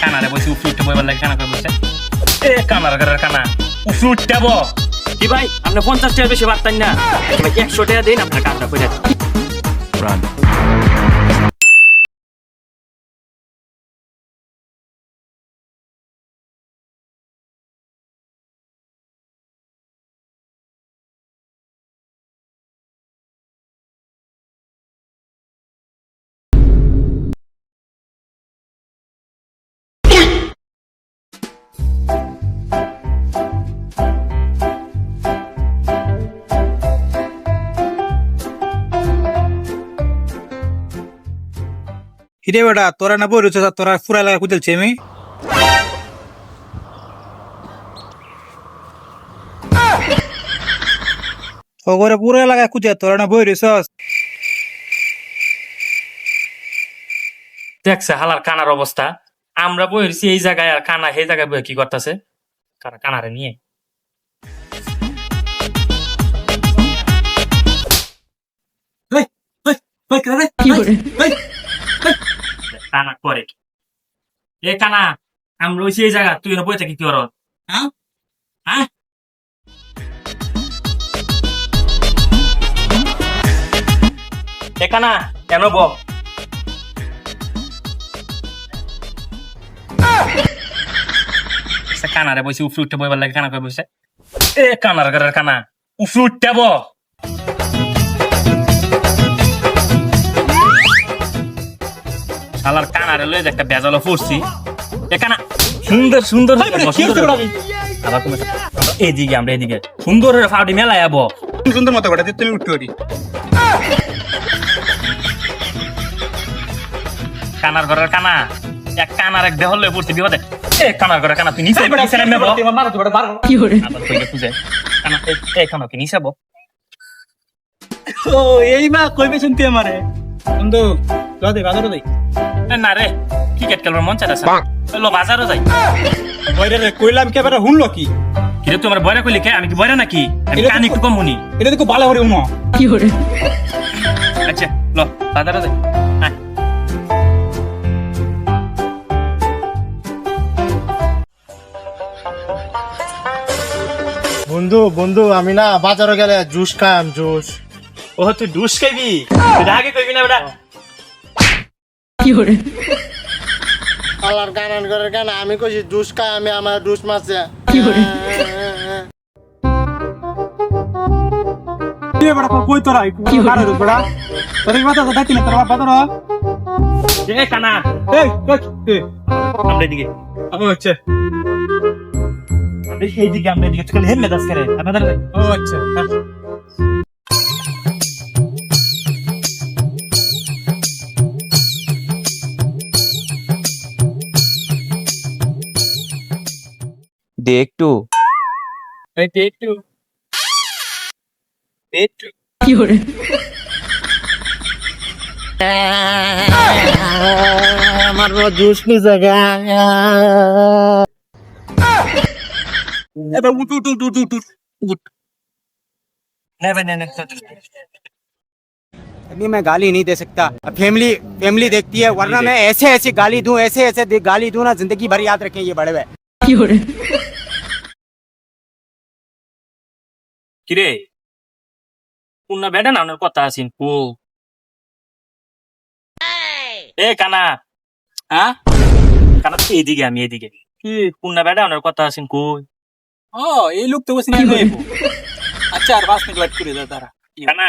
কানারে বসে উঠে উঠে বইবার লাগে কানা করে বসে। এ কানার ঘরের কানা। উঠে উঠতে বো। কি ভাই আপনি পঞ্চাশ টাকা বেশি বার্তান না। একশো টাকা দিন আপনার কাজটা করে। হিরে বেটা তোরা না বই রয়েছে তোরা ফুরা লাগা কুদেলছি আমি? ওগরে পুরো এলাকায় তোরা না বই দেখছে হালার কানার অবস্থা। আমরা বইছি এই জায়গায় আর কানা সেই জায়গায় বই কি করতেছে? কারা কানারে নিয়ে। কানা করে? এ কানা আমরা হইছি এই জায়গা, তুই বই থাকি কি হ্যাঁ? এ কানারে বসে উফরে উঠতে বইবার লাগে, কানা করে বসে এ কানার কানা, উফরে উঠতে শালার কানারে লয়ে যে একটা বেজালো ফুরছি এ কানা সুন্দর সুন্দর সুন্দর আবার তুমি এদিকে আমরা এদিকে। সুন্দর ফাউডি মেলায় যাব সুন্দর মতো বেটা তুমি উঠতে পারি। কানার ঘরের কানা। এক কানার এক দেহ লয়ে পড়ছি বিপদে। এ কানার ঘরের কানা তুই নিচে নিচে নেমে বল আবার কইলে তুই কানা এ কানা কি নিচে বল ও এই মা কইবে শুনতে আমারে। বন্ধু লদে বাজারে দেই এ না রে ক্রিকেট খেলবার মন চাইছে লো বাজারও যাই। বইরে রে কইলাম কে বেটা হুনলো কি? কিন্তু তোমার বয়রা কইলে কে আমি কি বয়রা নাকি আমি কানে একটু কম শুনি। এটা তো ভালো করে হুনো আচ্ছা লো বাজারও যাই। বন্ধু বন্ধু আমি না বাজারে গেলে জুস খাম জুস ও তুই ডুস খাইবি তুই আগে কইবি না বেটা। আল্লাহর গানান করে গান আমি কইছি জুস খাই আমি আমার জুস মাছে কি বেটা কই তোরা? কি কারে তোর কথা কথা কি না তোর বাবা তোর এ কানা। এই এই আমরা আচ্ছা। এইদিকে আমরা এদিকে। তুই হেলমেট আজকে রে আপনাদের ও আচ্ছা দে একটু এই একটু একটু আমার জুস নি জায়গা এবার উঠ উঠ উঠ উঠ উঠ উঠ উঠ নেবে নে নে अभी मैं गाली नहीं दे सकता अब फैमिली फैमिली देखती है वरना मैं ऐसे ऐसे गाली दूं ऐसे ऐसे दे- गाली दूं ना जिंदगी भर याद रखें ये बड़े हुए কিরে? কোনটা বেডা না কথা আছেন কো এ কানা। হ্যাঁ কানা তো এইদিকে আমি এদিকে। কি কোনটা বেডা ওনার কথা আছেন কই? ও এই লোক তো বসে নিয়ে যাইবো আচ্ছা আর পাঁচ মিনিট ওয়েট করে দাও তারা কানা।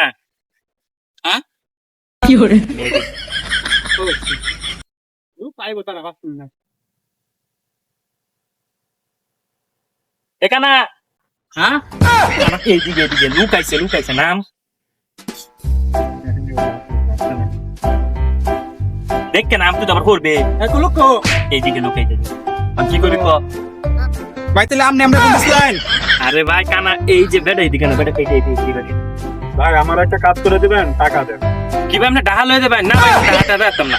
হ্যাঁ এদিকে। ও ও পাইবো তারা পাঁচ মিনিট। এ কানা হ্যাঁ কানা এইদিকে লুকাইছে লুকাইছে নাম। দেখকে নাম তো আবার করবে। এক এইদিকে লুকাই দেবে আমি কি করি ভাই তাহলে আমনে আমরা আরে ভাই কানা এই যে বেডা এইদিকে না বেডা এই এইদিকে। ভাই আমার একটা কাজ করে দিবেন টাকা দেন। কি ভাই আপনি ডাহাল হয়ে যাবেন? না ভাই না।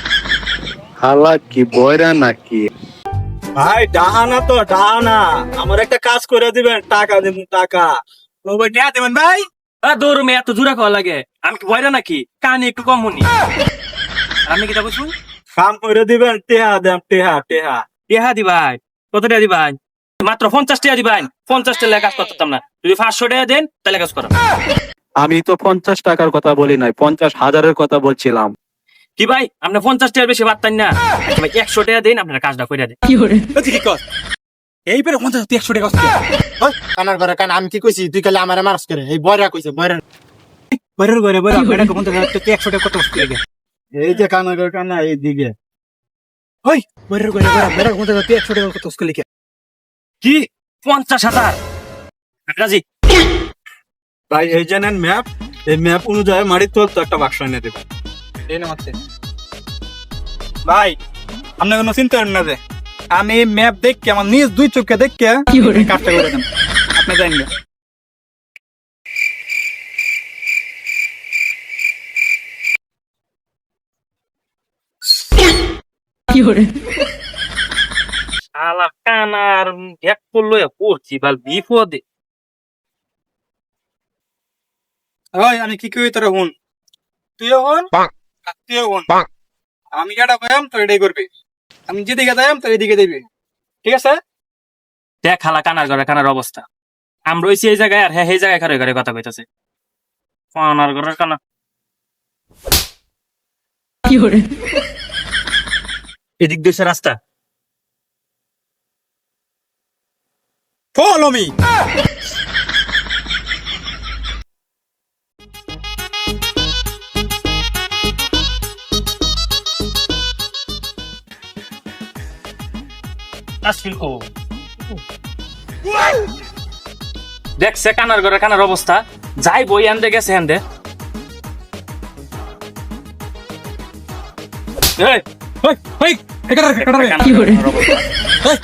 হালা কি বয়রা নাকি? ভাই ডাহানা তো ডাহানা আমার একটা কাজ করে দিবেন টাকা দেবেন টাকা। ও ভাই টাকা দেবেন ভাই। দৌড় মে এত জোরা খাওয়া লাগে। আমি কি বয়রা নাকি? কানে একটু কম শুনি। আমি কিতা কইছু কাম করে দিবেন টেহা দেন টেহা টেহা। টিহা দিবাই কত টাকা দিবাই মাত্র পঞ্চাশ টাকা দিবাই পঞ্চাশ টাকা কাজ করতাম না। যদি পাঁচশো টাকা দেন তাহলে কাজ করো। আমি তো পঞ্চাশ টাকার কথা বলি নাই পঞ্চাশ হাজারের কথা বলছিলাম। কি ভাই? আপনি পঞ্চাশ টাকার বেশি বার্তান না। ভাই একশো টাকা দিন আপনার কাজটা করে দেন। কি কর? এই বেরে পঞ্চাশ তুই একশো টাকা ওই, কানার ঘরে কান আমি কি কইছি? তুই খালি আমার মারস করে? এই বয়রা কইছে বয়রা বরের ঘরে বরে বেটা পঞ্চাশ তুই একশো টাকা কত কষ্ট লাগে? এই যে কানাগর কানা এইদিকে ওই বরের ঘরে বরে বেটা পঞ্চাশ তুই একশো টাকা কত কষ্ট লিখে কি? পঞ্চাশ হাজার? রাজি। ভাই এই যে নেন ম্যাপ এই ম্যাপ অনুযায়ী মারি তো তো একটা বাক্স এনে দেবেন এই মারতে ভাই আপনার কোনো চিন্তা করেন না যে আমি ম্যাপ দেখকে আমার নিজ দুই চোখে দেখকে কাজটা করে দেন। আপনি জানেন না শালা কানার এক পড়ল পড়ছি বাল বিপদে। আমি কি কই তোরা হুন? তুই হুন? আমি যেটা কইম তো এটাই করবি। আমি যেদিকে যাইম তো এদিকে দিবি ঠিক আছে? দেখ খালা কানার ঘরে কানার অবস্থা। আমরা রয়েছি এই জায়গায় আর হ্যাঁ এই জায়গায় ঘরে ঘরে কথা কইতাছে। কানার ঘরে কানা। এদিক দেশে রাস্তা। ফলো মি নাস্তিল কো দেখছে কানার ঘরে কানার অবস্থা। যাই বই আনতে গেছে হ্যান্ডে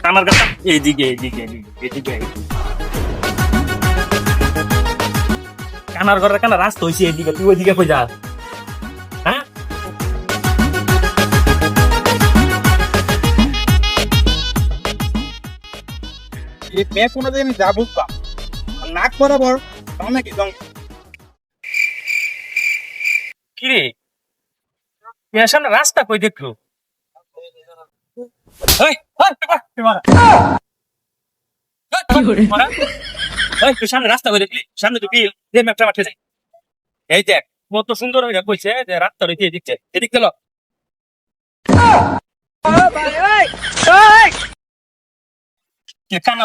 আমার এইদিকে কানার ঘরে কানা রাস্তা হয়েছে এইদিকে তুই ওইদিকে কই যা। ఈ మేకున్నదేమి జాబుక్క నాకు বরাবর অনেক দম কিরে এর সামনে রাস্তা কই দেখল। রাস্তা কই দেখলি? এই যে রাস্তা কান্না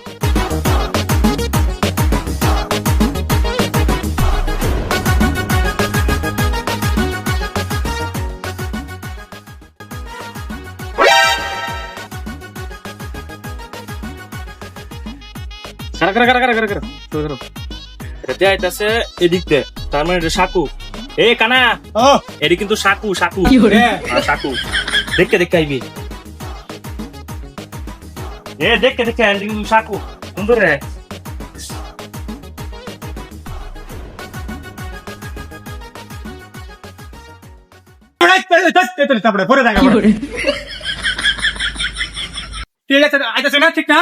রাখ রাখ রাখ রাখ এটা আইতাছে এদিক দে তার মানে এটা সাকু। এ কানা! এটি কিন্তু সাকু সাকু। হ্যাঁ, সাকু। দেখে দেখে আইবি। এ দেখে দেখে আইবি কিন্তু সাকু। সুন্দর রে। তারপরে ঠিক আছে ঠিক না?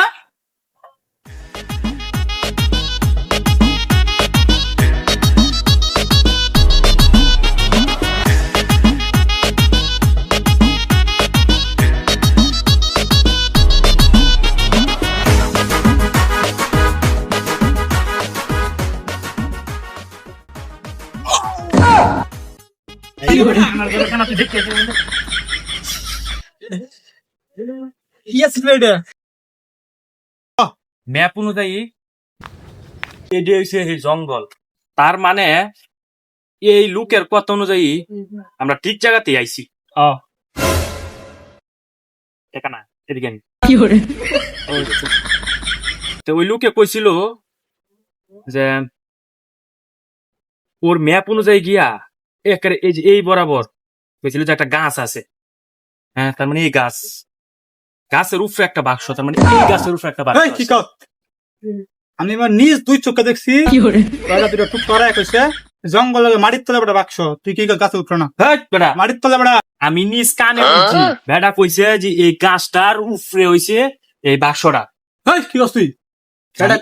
ইয়েস রেডি ম্যাপ অনুযায়ী এটি হয়েছে এই জঙ্গল। তার মানে এই লুকের কথা অনুযায়ী আমরা ঠিক জায়গাতেই আইছি। দেখা না এদিকে আনি। ওই দেখছ। তো ওই লোকে কইছিল যে ওর ম্যাপ অনুযায়ী গিয়া যে এই বরাবর কইছিল যে একটা গাছ আছে। হ্যাঁ তার মানে এই গাছ। গাছের উপরে একটা বাক্স তার মানে এই গাছের উপরে একটা বাক্স কি কর? আমি এবার নিজ দুই চোখে দেখছি। দুটো টুক করাই কইছে জঙ্গলে মাটির তলে বড় বাক্স। তুই কি গাছে উঠল না? মাটির তলে বড়। আমি নিজ কানে শুনছি বেটা কইছে যে এই গাছটার উপরে হইছে এই বাক্সটা। এই কি তুই?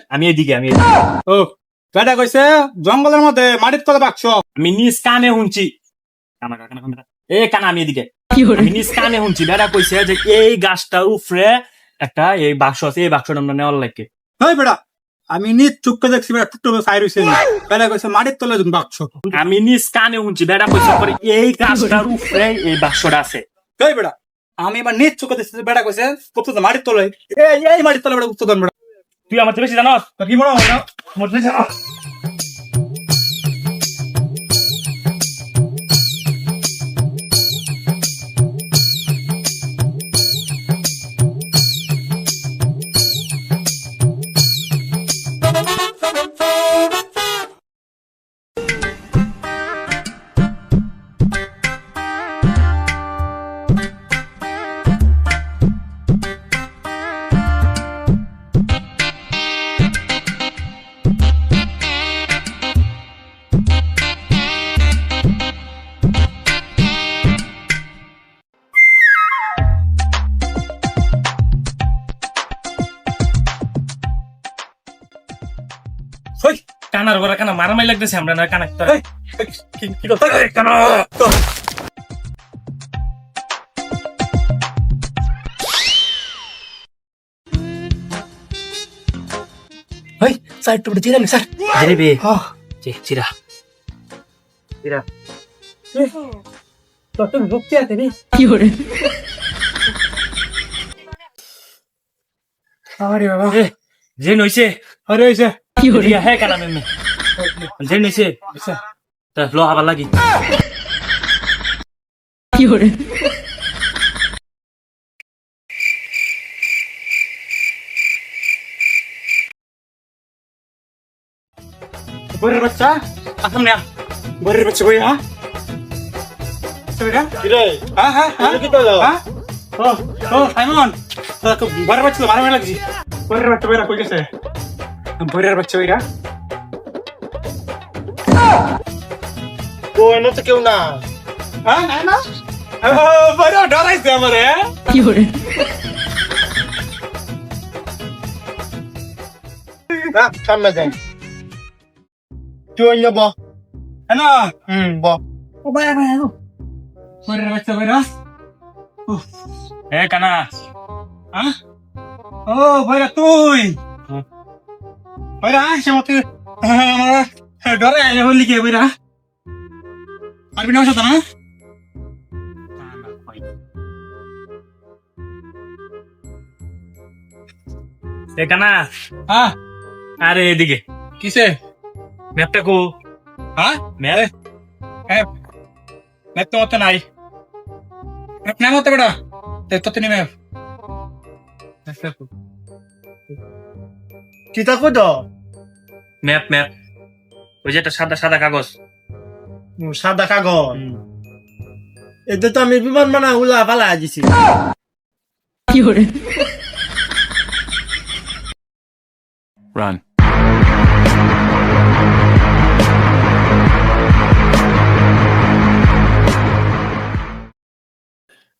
আমি- এদিকে আমি এদিকে। ও বেটা কইছে জঙ্গলের মধ্যে মাটির তলে বাক্স। আমি নিজ কানে শুনছি। কানা কানা কানা এ কানা আমি এদিকে। আমি নিজ কানে শুনছি বেড়া কইছে যে এই গাছটার উফরে একটা এই বাক্স আছে এই বাক্সটা আমরা নেওয়ার লাগে এই বেটা আমি নিজ চোখে দেখছি বেটা টুকটুক সাইড হইছে বেটা কইছে মাটির তলে বাক্স। আমি নিজ কানে শুনছি বেটা কইছে পরে এই গাছটার উপরে এই বাক্সটা আছে। এই বেটা আমি এবার নিজ চোখে দেখছি বেটা কইছে উঠতে মাটির তলে। এই এই মাটির তলে বেটা উঠতে বেটা তুই আমার বেশি জানোস? তোর কি মনে হয় না? কানার ঘরে কানা মারামারি লাগতেছে আমরা না কানা কি কি এই কেন ওই স্যার একটু জিরা নি স্যার। জিরেবি। জি জিরা। জিরা। তোর ভুক্তি আছে রে আরে বাবা। যে নইছে আরে হইছে। রিয়া হে কানা মেমে যে নইছে তা লো আবার লাগি বরের বাচ্চা আসম না বরের বাচ্চা কই হ্যাঁ সেটা কিরে হ্যাঁ হ্যাঁ হ্যাঁ কি তো হ্যাঁ ও ও সাইমন তো বরের বাচ্চা তো মারা লাগছি বরের বাচ্চা বইরা কই গেছে বরের বাচ্চা বইরা ও এনে তো কেউ না হ্যাঁ না না ও বড় ডরাইছে আমারে রাখ সামনে যাই তুই অন্য ব না হুম ব ও ভাই ভাই বরের বাচ্চা বইরা এ কানা হ্যাঁ ও বইরা তুই বইরা সে মতে আমার ডরে আইলে হলি কে বইরা পারবি না সাথে না এ কানা হ্যাঁ আরে এদিকে কিসে ম্যাপটা কো হ্যাঁ ম্যাপ হ্যাঁ ম্যাপ তো মতো নাই ম্যাপ নাই মতো বেটা দেখ তো তিনি ম্যাপ চিতা কো তো ম্যাপ ম্যাপ। ওই যে একটা সাদা সাদা কাগজ। সাদা কাগজ? এতে তো আমি বিমান বানা উলা পালা দিছি। Run.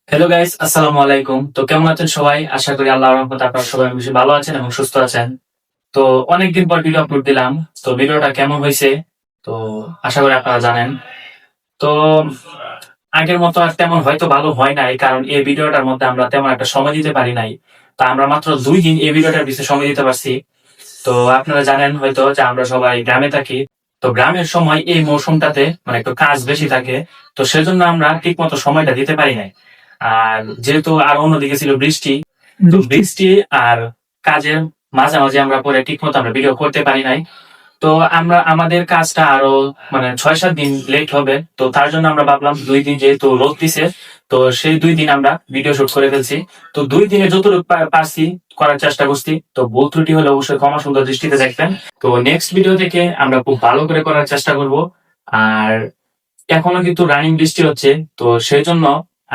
হ্যালো গাইস আসসালামু আলাইকুম তো কেমন আছেন সবাই? আশা করি আল্লাহর রহমতে আপনারা সবাই বেশি ভালো আছেন এবং সুস্থ আছেন। তো অনেকদিন পর ভিডিও আপলোড দিলাম। তো ভিডিওটা কেমন হয়েছে? তো আশা করি আপনারা জানেন। তো আগের মতো আর তেমন হয়তো ভালো হয় নাই কারণ এই ভিডিওটার মধ্যে আমরা তেমন একটা সময় দিতে পারি নাই। তা আমরা মাত্র দুই দিন এই ভিডিওটার পিছনে সময় দিতে পারছি। তো আপনারা জানেন হয়তো যে আমরা সবাই গ্রামে থাকি। তো গ্রামের সময় এই মৌসুমটাতে মানে একটু কাজ বেশি থাকে। তো সেজন্য আমরা ঠিক মতো সময়টা দিতে পারি নাই। আর যেহেতু আর অন্যদিকে ছিল বৃষ্টি তো বৃষ্টি আর কাজের মাঝামাঝি আমরা পরে ঠিক মতো আমরা ভিডিও করতে পারি নাই। তো আমরা, আমাদের কাজটা আরও মানে ছয় সাত দিন লেট হবে। তো তার জন্য আমরা ভাবলাম দুই দিন যেহেতু রোদ দিছে, তো সেই দুই দিন আমরা ভিডিও শুট করে ফেলছি। তো দুই দিনে যতটুকু পারছি করার চেষ্টা করছি। তো ভুল ত্রুটি হলে অবশ্যই ক্ষমা সুন্দর দৃষ্টিতে দেখবেন। তো নেক্সট ভিডিও থেকে আমরা খুব ভালো করে করার চেষ্টা করব। আর এখনও কিন্তু রানিং বৃষ্টি হচ্ছে, তো সেই জন্য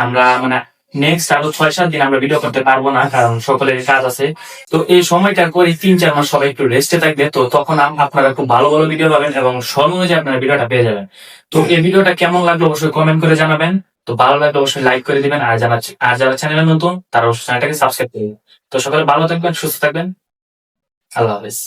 আমরা মানে নেক্সট আরও ছয়, সাত দিন আমরা ভিডিও করতে পারব না, কারণ সকলের কাজ আছে। তো এই সময়টা করে তিন, চার মাস সবাই একটু রেস্টে থাকবে। তো তখন আপনারা খুব ভালো ভালো ভিডিও পাবেন এবং সময় অনুযায়ী আপনারা ভিডিওটা পেয়ে যাবেন। তো এই ভিডিওটা কেমন লাগল অবশ্যই কমেন্ট করে জানাবেন। তো ভালো লাগলে অবশ্যই লাইক করে দিবেন। আর যারা আর যারা চ্যানেলে নতুন, তারা অবশ্যই চ্যানেলটাকে সাবস্ক্রাইব করে তো সকলে ভালো থাকবেন, সুস্থ থাকবেন। আল্লাহ হাফেজ।